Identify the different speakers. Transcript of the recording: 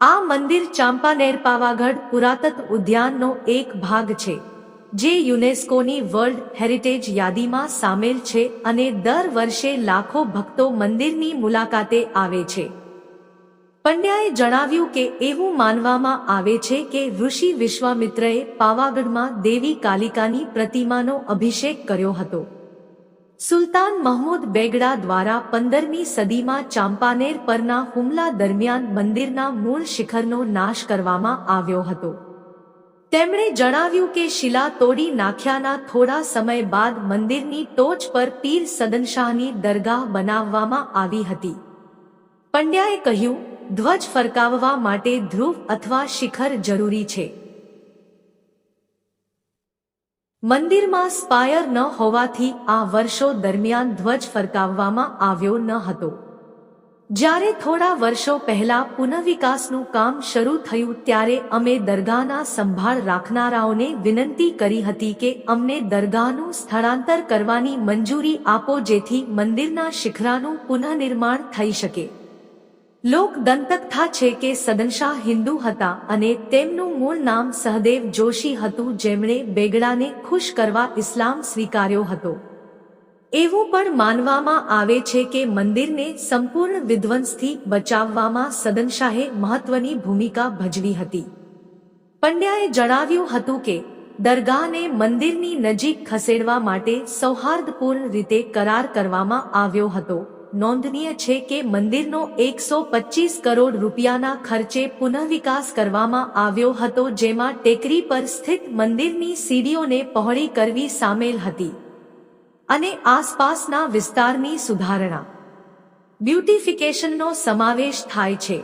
Speaker 1: આ મંદિર ચાંપાનેર પાવાગઢ પુરાતત્વ ઉદ્યાનનો એક ભાગ છે, જે યુનેસ્કોની વર્લ્ડ હેરિટેજ યાદીમાં સામેલ છે અને દર વર્ષે લાખો ભક્તો મંદિરની મુલાકાતે આવે છે. પંડ્યાએ જણાવ્યું કે એવું માનવામાં આવે છે કે ઋષિ વિશ્વામિત્રએ પાવાગઢમાં દેવી કાલિકાની પ્રતિમાનો અભિષેક કર્યો હતો. સુલતાન મહમૂદ બેગડા દ્વારા પંદરમી સદીમાં ચાંપાનેર પરના હુમલા દરમિયાન મંદિરના મૂળ શિખરનો નાશ કરવામાં આવ્યો હતો. તેમણે જણાવ્યું કે શિલા તોડી નાખ્યાના થોડા સમય બાદ મંદિરની ટોચ પર પીર સદનશાહની દરગાહ બનાવવામાં આવી હતી. પંડ્યાએ કહ્યું, ધ્વજ ફરકાવવા માટે ધ્રુવ અથવા શિખર જરૂરી છે. મંદિરમાં સ્પાયર ન હોવાથી આ વર્ષો દરમિયાન ધ્વજ ફરકાવવામાં આવ્યો ન હતો. જ્યારે થોડા વર્ષો પહેલા પુનઃવિકાસનું કામ શરૂ થયું ત્યારે અમે દરગાહના સંભાળ રાખનારાઓને વિનંતી કરી હતી કે અમને દરગાહનું સ્થળાંતર કરવાની મંજૂરી આપો જેથી મંદિરના શિખરાનું પુનઃનિર્માણ થઈ શકે. લોક દંતકથા છે કે સદનશાહ હિન્દુ હતા અને તેમનું મૂળ નામ સહદેવ જોશી હતું જેમણે બેગડાને ખુશ કરવા ઇસ્લામ સ્વીકાર્યો હતો. એવું પણ માનવામાં આવે છે કે મંદિરને સંપૂર્ણ વિધ્વંસથી બચાવવામાં સદનશાહે મહત્વની ભૂમિકા ભજવી હતી. પંડ્યાએ જણાવ્યું હતું કે, દરગાહને મંદિરની નજીક ખસેડવા માટે સૌહાર્દપૂર્ણ રીતે કરાર કરવામાં આવ્યો હતો. નોંધનીય છે કે મંદિરનો એકસો પચીસ કરોડ રૂપિયાના ખર્ચે પુનઃવિકાસ કરવામાં આવ્યો હતો, જેમાં ટેકરી પર સ્થિત મંદિરની સીડીઓને પહોળી કરવી સામેલ હતી અને આસપાસના વિસ્તારની સુધારણા. બ્યુટિફિકેશનનો સમાવેશ થાય છે.